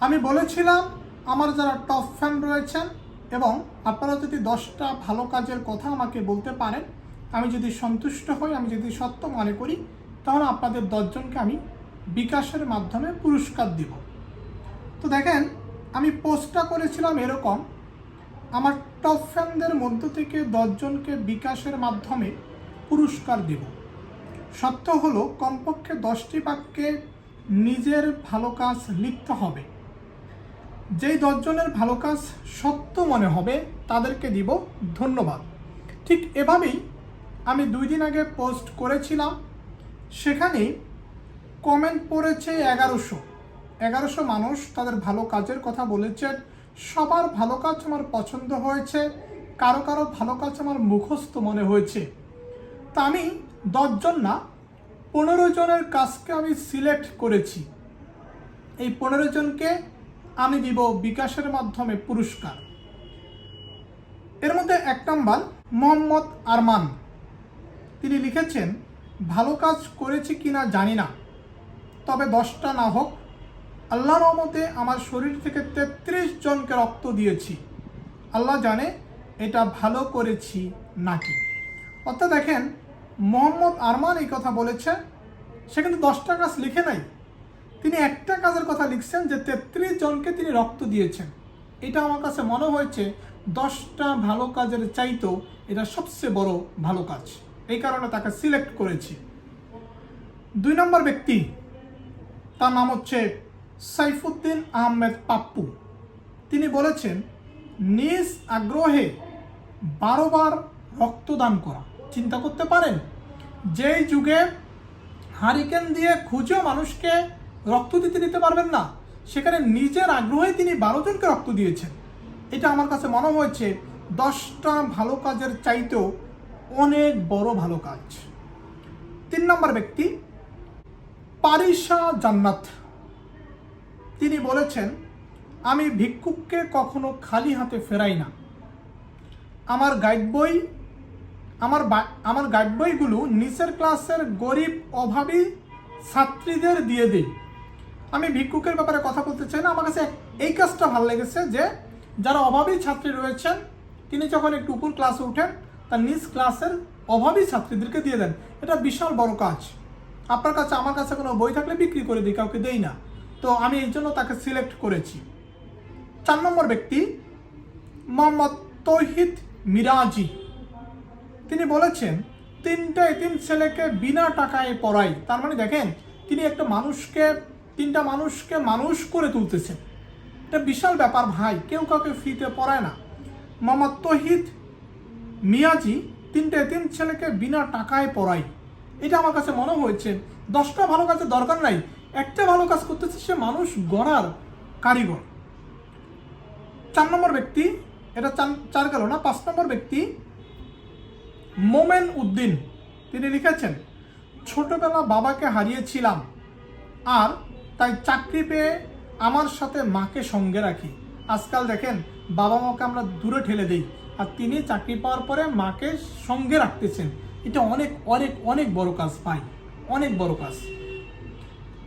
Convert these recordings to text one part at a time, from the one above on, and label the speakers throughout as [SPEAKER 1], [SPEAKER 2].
[SPEAKER 1] আমি বলেছিলাম, আমার যারা টপ ফ্যান রয়েছেন এবং আপনারা যদি দশটা ভালো কাজের কথা আমাকে বলতে পারেন, আমি যদি সন্তুষ্ট হই, আমি যদি সত্য মনে করি, তাহলে আপনাদের দশজনকে আমি বিকাশের মাধ্যমে পুরস্কার দিব। তো দেখেন, আমি পোস্টটা করেছিলাম এরকম, আমার টপ ফ্যানদের মধ্য থেকে দশজনকে বিকাশের মাধ্যমে পুরস্কার দেব। সত্য হলো, কমপক্ষে দশটি বাক্যে নিজের ভালো কাজ লিখতে হবে। যেই দশজনের ভালো কাজ সত্য মনে হবে, তাদেরকে দিব ধন্যবাদ। ঠিক এভাবেই আমি দুই দিন আগে পোস্ট করেছিলাম সেখানে কমেন্ট পড়েছে এগারোশো। এগারোশো মানুষ তাদের ভালো কাজের কথা বলেছেন, সবার ভালো কাজ আমার পছন্দ হয়েছে, কারও কারও ভালো কাজ আমার মুখস্থ মনে হয়েছে। তা আমি দশজন না, পনেরো জনের কাজকে আমি সিলেক্ট করেছি। এই পনেরো জনকে আমি দিব বিকাশের মাধ্যমে পুরস্কার। এর মধ্যে এক নম্বর, মোহাম্মদ আরমান। তিনি লিখেছেন, ভালো কাজ করেছি কিনা জানি না। তবে দশটা না হোক, আল্লাহ রহমতে আমার শরীর থেকে তেত্রিশ জনকে রক্ত দিয়েছি। আল্লাহ জানে এটা ভালো করেছি নাকি। অর্থাৎ দেখেন, মোহাম্মদ আরমান এই কথা বলেছে, সে কিন্তু দশটা কাজ লিখে নাই। তিনি একটা কাজের কথা লিখছেন যে তেত্রিশ জনকে তিনি রক্ত দিয়েছেন। এটা আমার কাছে মনে হয়েছে দশটা ভালো কাজের চাইতেও এটা সবচেয়ে বড় ভালো কাজ। এই কারণে তাকে সিলেক্ট করেছি। দুই নম্বর ব্যক্তি, তার নাম হচ্ছে সাইফুদ্দিন আহমেদ পাপ্পু। তিনি বলেছেন, নিজ আগ্রহে বারোবার রক্তদান করা। চিন্তা করতে পারেন, যেই যুগে হারিকেন দিয়ে খুঁজেও মানুষকে রক্ত দিতে দিতে পারবেন না। সেখানে নিজের আগ্রহে তিনি বারো জনকে রক্ত দিয়েছেন। এটা আমার কাছে মনে হয়েছে, দশটা ভালো কাজের চাইতেও অনেক বড় ভালো কাজ। তিন নম্বর ব্যক্তি পারিসা জান্নাত। তিনি বলেছেন, আমি ভিক্ষুককে কখনো খালি হাতে ফেরাই না। আমার গাইড বই, আমার আমার গাইড বইগুলো নিচের ক্লাসের গরিব অভাবী ছাত্রীদের দিয়ে দিই। আমি ভিক্ষুকের ব্যাপারে কথা বলতে চাই না। আমার কাছে এই কাজটা ভালো লেগেছে যে, যারা অভাবী ছাত্রী রয়েছেন, তিনি যখন একটু উপর ক্লাসে উঠেন, তার নিজ ক্লাসের অভাবী ছাত্রীদেরকে দিয়ে দেন। এটা বিশাল বড় কাজ। আপনার কাছে, আমার কাছে কোনো বই থাকলে বিক্রি করে দিই, কাউকে দেই না। তো আমি এই জন্য তাকে সিলেক্ট করেছি। চার নম্বর ব্যক্তি মোহাম্মদ তৌহিদ মিরাজি। তিনি বলেছেন তিনটা এতিম ছেলেকে বিনা টাকায় পড়াই। তার মানে দেখেন, তিনি একটা মানুষকে তিনটা মানুষকে মানুষ করে তুলতেছেন এটা বিশাল ব্যাপার ভাই, কেউ কাউকে ফ্রিতে পড়ায় না। মোহাম্মদ তহিদ মিয়াজি তিনটে তিন ছেলেকে বিনা টাকায় পড়াই এটা আমার কাছে মনে হয়েছে, দশটা ভালো কাজের দরকার নাই, একটা ভালো কাজ করতেছে সে মানুষ গড়ার কারিগর। চার নম্বর ব্যক্তি, এটা চার গেল না, পাঁচ নম্বর ব্যক্তি, মোমেন উদ্দিন। তিনি লিখেছেন, ছোটবেলা বাবাকে হারিয়েছিলাম, আর তাই চাকরি পেয়ে আমার সাথে মাকে সঙ্গে রাখি। আজকাল দেখেন, বাবা মাকে আমরা দূরে ঠেলে দিই, আর তিনি চাকরি পাওয়ার পরে মাকে সঙ্গে রাখতেছেন। এটা অনেক অনেক অনেক বড় কাজ পাই অনেক বড় কাজ।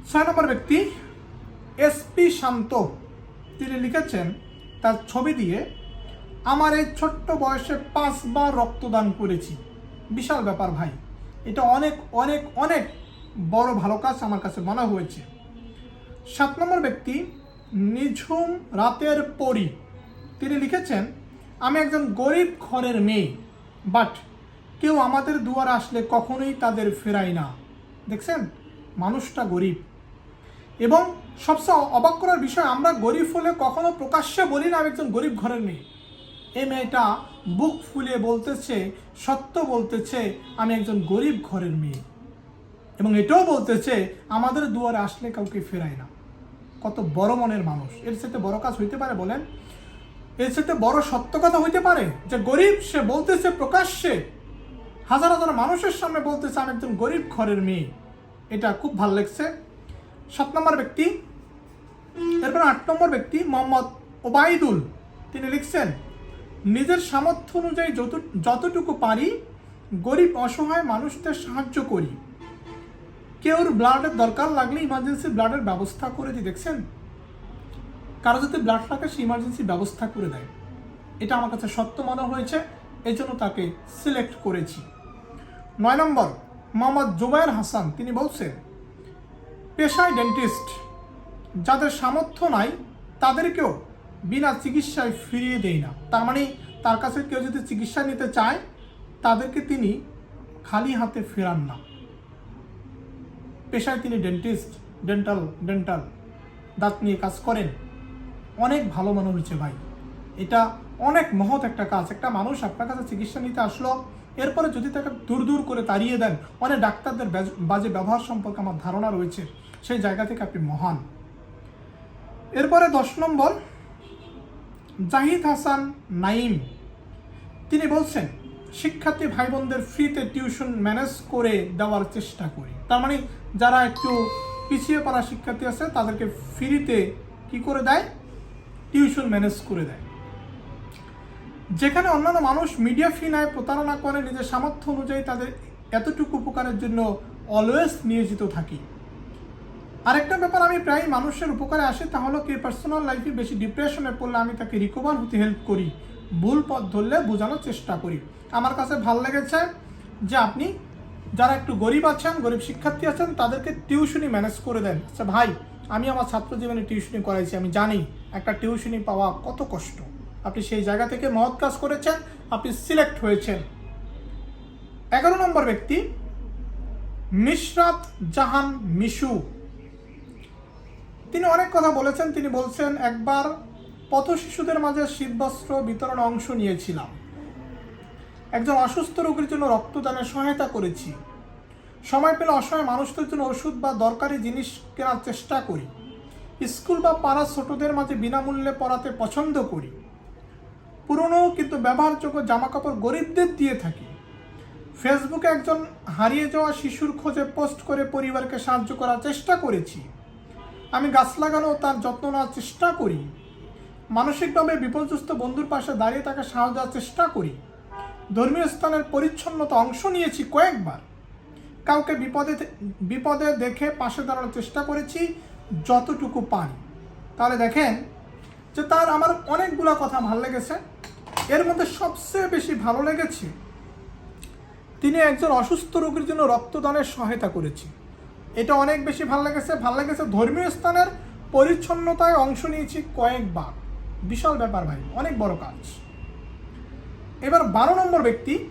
[SPEAKER 1] ছয় নম্বর ব্যক্তি এসপি শান্ত। তিনি লিখেছেন, তার ছবি দিয়ে, আমার এই ছোট্ট বয়সে পাঁচবার রক্তদান করেছি। বিশাল ব্যাপার ভাই। এটা অনেক অনেক অনেক বড় ভালো কাজ আমার কাছে মনে হয়েছে। সাত নম্বর ব্যক্তি নিঝুম রাতের পরি। তিনি লিখেছেন, আমি একজন গরিব ঘরের মেয়ে বাট কেউ আমাদের দুয়ার আসলে কখনোই তাদের ফেরাই না। দেখছেন? মানুষটা গরিব। এবং সবচেয়ে অবাক করার বিষয়, আমরা গরিব হলে কখনো প্রকাশ্যে বলি না, আমি একজন গরিব ঘরের মেয়ে। এই মেয়েটা বুক ফুলে বলতেছে, সত্য বলতেছে, আমি একজন গরিব ঘরের মেয়ে। এবং এটাও বলতেছে, আমাদের দুয়ারে আসলে কাউকে ফেরায় না। কত বড় মনের মানুষ। এর সাথে বড় কাজ হইতে পারে বলেন? এর সাথে বড় সত্য কথা হইতে পারে যে গরিব সে বলতেছে প্রকাশ্যে, হাজার হাজার মানুষের সামনে বলতেছে, আমি একজন গরিব ঘরের মেয়ে। এটা খুব ভালো লাগছে। সাত নম্বর ব্যক্তি, এরপর আট নম্বর ব্যক্তি, মোহাম্মদ ওবায়দুল। তিনি লিখছেন, নিজের সামর্থ্য অনুযায়ী যত যতটুকু পারি, গরিব অসহায় মানুষদের সাহায্য করি। কেউর ব্লাডের দরকার লাগলে ইমার্জেন্সি ব্লাডের ব্যবস্থা করে দিই, দেখছেন? কারও যদি ব্লাড লাগে সে ইমার্জেন্সি ব্যবস্থা করে দেয়। এটা আমার কাছে সত্য মনে হয়েছে, এই জন্য তাকে সিলেক্ট করেছি। নয় নম্বর, মোহাম্মদ জুবায়ের হাসান, তিনি বলছেন, পেশায় ডেন্টিস্ট যাদের সামর্থ্য নাই, তাদেরকেও বিনা চিকিৎসায় ফিরিয়ে দেয় না। তার মানে তার কাছে কেউ যদি চিকিৎসা নিতে চায়, তাদেরকে তিনি খালি হাতে ফেরান না। পেশায় তিনি ডেন্টিস্ট ডেন্টাল ডেন্টাল দাঁত নিয়ে কাজ করেন। অনেক ভালো মানুষ হয়েছে ভাই। এটা অনেক মহৎ একটা কাজ। একটা মানুষ আপনার কাছে চিকিৎসা নিতে আসলো, এরপরে যদি তাকে দূর দূর করে তাড়িয়ে দেন, অনেক ডাক্তারদের বাজ- ব্যবহার সম্পর্কে আমার ধারণা রয়েছে। সেই জায়গা থেকে আপনি মহান। এরপরে দশ নম্বর, জাহিদ হাসান নাইম তিনি বলছেন শিক্ষার্থী ভাই বোনদের ফ্রিতে টিউশন ম্যানেজ করে দেওয়ার চেষ্টা করি। তার মানে যারা একটু পিছিয়ে পড়া শিক্ষার্থী আছে, তাদেরকে ফ্রিতে কি করে দেয়? টিউশন ম্যানেজ করে দেয়। যেখানে অন্যান্য মানুষ মিডিয়া ফি নেয়, প্রতারণা করে, নিজের সামর্থ্য অনুযায়ী তাদের এতটুকু উপকারের জন্য অলওয়েজ নিয়োজিত থাকি। আরেকটা ব্যাপার, আমি প্রায় মানুষের উপকারে আসি, তা হলো কি পার্সোনাল লাইফে বেশি ডিপ্রেশনে পড়লে আমি তাকে রিকভার হতে হেল্প করি। ভুল পথ ধরলে বোঝানোর চেষ্টা করি। আমার কাছে ভালো লেগেছে যে আপনি যারা একটু গরিব আছেন, গরিব শিক্ষার্থী আছেন, তাদেরকে টিউশনি ম্যানেজ করে দেন। আচ্ছা ভাই, আমি আমার ছাত্র জীবনে টিউশনি করাইছি, আমি জানি একটা টিউশনি পাওয়া কত কষ্ট। আপনি সেই জায়গা থেকে মহৎ কাজ করেছেন, আপনি সিলেক্ট হয়েছেন। এগারো নম্বর ব্যক্তি মিশরাত জাহান মিশু। তিনি অনেক কথা বলেছেন, তিনি বলছেন, একবার পথ শিশুদের মাঝে শীতবস্ত্র বিতরণ অংশ নিয়েছিলাম। একজন অসুস্থ রোগীর জন্য রক্তদানে সহায়তা করেছি। সময় পেলে অসহায় মানুষদের জন্য ওষুধ বা দরকারি জিনিস কেনার চেষ্টা করি। স্কুল বা পাড়ার ছোটদের মাঝে বিনামূল্যে পড়াতে পছন্দ করি। পুরনো কিন্তু ব্যবহারযোগ্য জামাকাপড় গরিবদের দিয়ে থাকি। ফেসবুকে একজন হারিয়ে যাওয়া শিশুর খোঁজে পোস্ট করে পরিবারকে সাহায্য করার চেষ্টা করেছি। আমি গাছ লাগানো তার যত্ন নেওয়ার চেষ্টা করি। মানসিকভাবে বিপর্যস্ত বন্ধুর পাশে দাঁড়িয়ে তাকে সাহায্য দেওয়ার চেষ্টা করি। ধর্মীয় স্থানের পরিচ্ছন্নতা অংশ নিয়েছি কয়েকবার। কাউকে বিপদে বিপদে দেখে পাশে দাঁড়ানোর চেষ্টা করেছি যতটুকু পারি। তাহলে দেখেন যে তার আমার অনেকগুলো কথা ভালো লেগেছে। এর মধ্যে সবচেয়ে বেশি ভালো লেগেছে, তিনি একজন অসুস্থ রোগীর জন্য রক্তদানের সহায়তা করেছি। এটা অনেক বেশি ভালো লেগেছে। ভালো লেগেছে ধর্মীয় স্থানের পরিচ্ছন্নতায় অংশ নিয়েছি কয়েকবার। বিশাল ব্যাপার ভাই, অনেক বড় কাজ। এবার বারো নম্বর ব্যক্তি,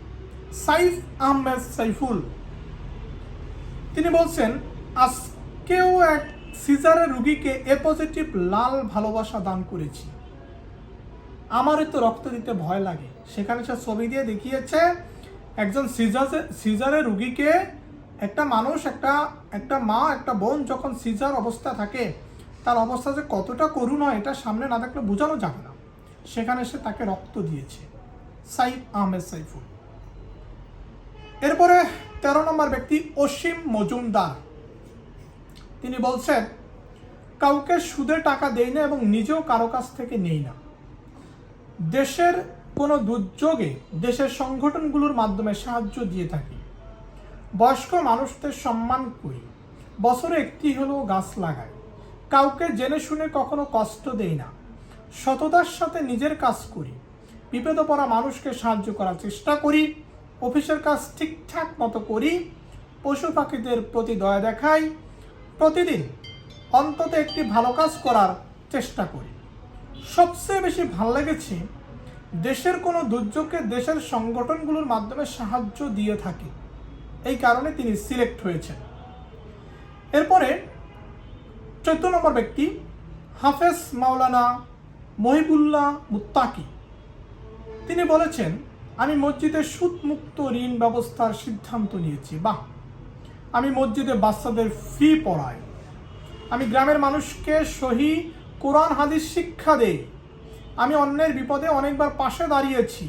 [SPEAKER 1] সাইফ আহমেদ সাইফুল। তিনি বলছেন, আজকেও এক সিজারের রুগীকে এ পজিটিভ লাল ভালোবাসা দান করেছি। আমারই তো রক্ত দিতে ভয় লাগে। সেখানে সে ছবি দিয়ে দেখিয়েছে, একজন সিজারে, সিজারের রুগীকে একটা মানুষ, একটা একটা মা, একটা বোন যখন সিজার অবস্থা থাকে তার অবস্থা যে কতটা করুণ হয়, এটা সামনে না থাকলে বোঝানো যাবে না। সেখানে সে তাকে রক্ত দিয়েছে। সাইফ আহমেদ সাইফুল। এরপরে তেরো নম্বর ব্যক্তি অসীম মজুমদার। তিনি বলছেন, কাউকে সুদে টাকা দেই না এবং নিজেও কারও কাছ থেকে নেই না। দেশের কোনো দুর্যোগে দেশের সংগঠনগুলোর মাধ্যমে সাহায্য দিয়ে থাকি। বয়স্ক মানুষদের সম্মান করি। বছরে একটি হলেও গাছ লাগাই। কাউকে জেনে শুনে কখনো কষ্ট দেই না। সততার সাথে নিজের কাজ করি। বিপদে পড়া মানুষকে সাহায্য করার চেষ্টা করি। অফিসের কাজ ঠিকঠাক মতো করি। পশু পাখিদের প্রতি দয়া দেখাই। প্রতিদিন অন্তত একটি ভালো কাজ করার চেষ্টা করি। সবচেয়ে বেশি ভালো লেগেছে, দেশের কোনো দুর্যোগকে দেশের সংগঠনগুলোর মাধ্যমে সাহায্য দিয়ে থাকে। এই কারণে তিনি সিলেক্ট হয়েছেন। এরপরে চোদ্দ নম্বর ব্যক্তি, হাফেজ মাওলানা মহিবুল্লাহ মুত্তাকি। তিনি বলেছেন, আমি মসজিদে সুদমুক্ত ঋণ ব্যবস্থার সিদ্ধান্ত নিয়েছি। বাহ! আমি মসজিদে বাচ্চাদের ফি পড়াই। আমি গ্রামের মানুষকে সহি কোরআন, হাদিস শিক্ষা দেই। আমি অন্যের বিপদে অনেকবার পাশে দাঁড়িয়েছি।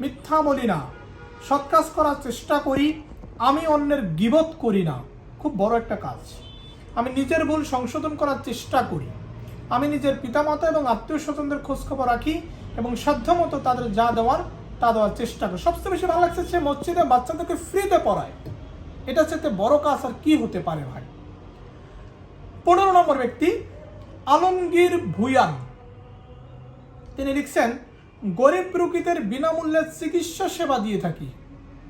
[SPEAKER 1] মিথ্যা বলি না। সৎ কাজ করার চেষ্টা করি। আমি অন্যের গিবত করি না। খুব বড় একটা কাজ। আমি নিজের ভুল সংশোধন করার চেষ্টা করি। আমি নিজের পিতামাতা এবং আত্মীয় স্বজনদের খোঁজখবর রাখি এবং সাধ্যমতো তাদের যা দেওয়ার তা দেওয়ার চেষ্টা করি। সবচেয়ে বেশি ভালো লাগছে সে মসজিদে বাচ্চাদেরকে ফ্রিতে পড়ায়। এটা চেয়ে বড় কাজ আর কি হতে পারে ভাই? পনেরো নম্বর ব্যক্তি, আলমগীর ভুয়ান তিনি লিখছেন, গরিব রোগীদের বিনামূল্যে চিকিৎসা সেবা দিয়ে থাকি।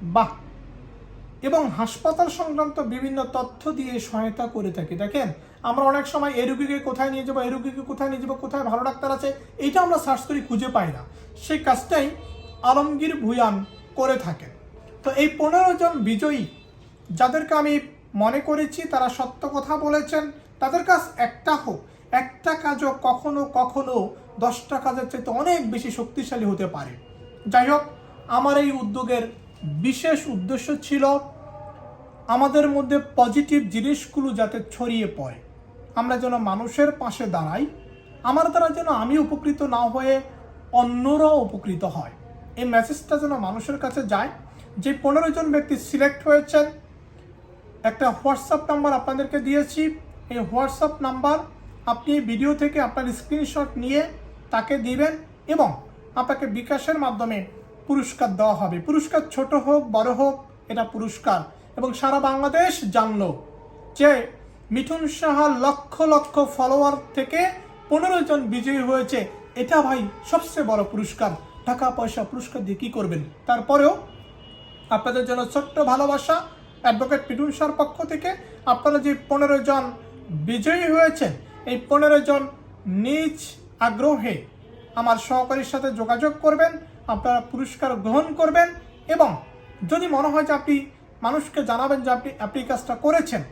[SPEAKER 1] বাহ! এবং হাসপাতাল সংক্রান্ত বিভিন্ন তথ্য দিয়ে সহায়তা করে থাকি। দেখেন, আমরা অনেক সময় এই রুগীকে কোথায় নিয়ে যাব, এই রুগীকে কোথায় নিয়ে যাব, কোথায় ভালো ডাক্তার আছে, এইটা আমরা সার্চ করি, খুঁজে পাই না। সেই কাজটাই আলমগীর ভুয়ান করে থাকেন। তো এই পনেরো জন বিজয়ী, যাদেরকে আমি মনে করেছি তারা সত্য কথা বলেছেন, তাদের কাজ একটা হোক, একটা কাজও কখনো কখনো দশটা কাজের চাইতে অনেক বেশি শক্তিশালী হতে পারে। যাই হোক, আমার এই উদ্যোগের বিশেষ উদ্দেশ্য ছিল আমাদের মধ্যে পজিটিভ জিনিসগুলো যাতে ছড়িয়ে পড়ে। আমরা যেন মানুষের পাশে দাঁড়াই, আমার দ্বারা যেন আমি উপকৃত না হয়ে অন্যরাও উপকৃত হয়। এই মেসেজটা যেন মানুষের কাছে যায়। যে পনেরো জন ব্যক্তি সিলেক্ট হয়েছেন, একটা হোয়াটসঅ্যাপ নাম্বার আপনাদেরকে দিয়েছি। এই হোয়াটসঅ্যাপ নাম্বার আপনি এই ভিডিও থেকে আপনার স্ক্রিনশট নিয়ে তাকে দিবেন এবং আপনাকে বিকাশের মাধ্যমে পুরস্কার দেওয়া হবে। পুরস্কার ছোট হোক, বড় হোক, এটা পুরস্কার। এবং সারা বাংলাদেশ জানল যে মিঠুন সাহা লক্ষ লক্ষ ফলোয়ার থেকে পনেরো জন বিজয়ী হয়েছে। এটা ভাই সবচেয়ে বড় পুরস্কার। টাকা, পয়সা, পুরস্কার দিয়ে কী করবেন? তারপরেও আপনাদের জন্য ছোট্ট ভালোবাসা অ্যাডভোকেট পিটুন সার পক্ষ থেকে আপনারা যে পনেরো জন বিজয়ী হয়েছেন, এই পনেরো জন নিজ আগ্রহে আমার সহকারীর সাথে যোগাযোগ করবেন, আপনারা পুরস্কার গ্রহণ করবেন এবং যদি মনে হয় যে আপনি মানুষকে জানাবেন যে আপনি আপনি কাজটা করেছেন।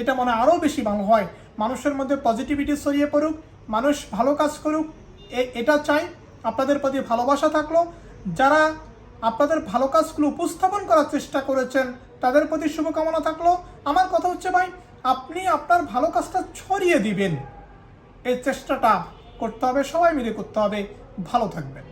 [SPEAKER 1] এটা মনে আরও বেশি ভালো হয়। মানুষের মধ্যে পজিটিভিটি ছড়িয়ে পড়ুক, মানুষ ভালো কাজ করুক এটা চাই। আপনাদের প্রতি ভালোবাসা থাকল। যারা আপনাদের ভালো কাজগুলো উপস্থাপন করার চেষ্টা করেছেন, তাদের প্রতি শুভকামনা থাকল। আমার কথা হচ্ছে ভাই, আপনি আপনার ভালো কাজটা ছড়িয়ে দিবেন। এই চেষ্টাটা করতে হবে, সবাই মিলে করতে হবে। ভালো থাকবেন।